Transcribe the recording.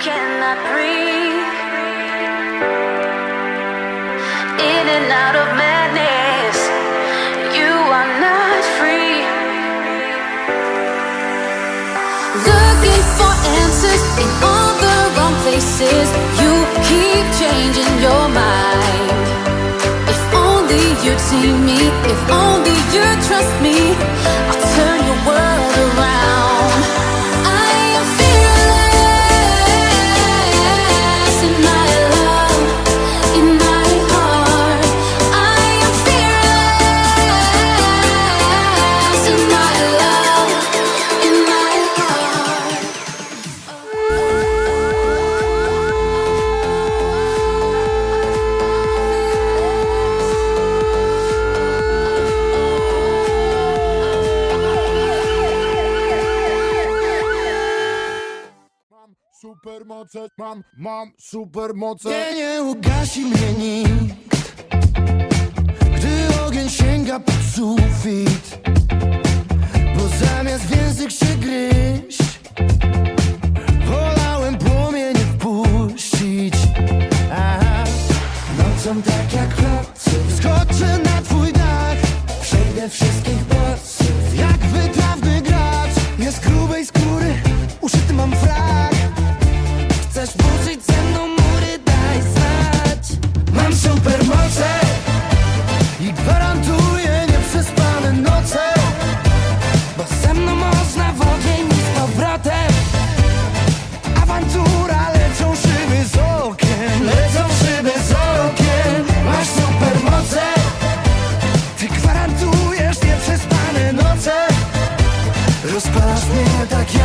cannot breathe. In and out of madness, you are not free. Looking for answers in all the wrong places. You keep changing your mind. If only you'd see me, if only you'd trust me, I'll supermoce, mam, mam supermoce. Nie, nie ugasi mnie nikt Gdy ogień sięga pod sufit. Bo zamiast w język się gryźć Wolałem płomienie wpuścić. Aha. Nocą tak jak chłopcy Skoczę na twój dach. Przejdę wszystkich bossów Jak wytrać спас меня таким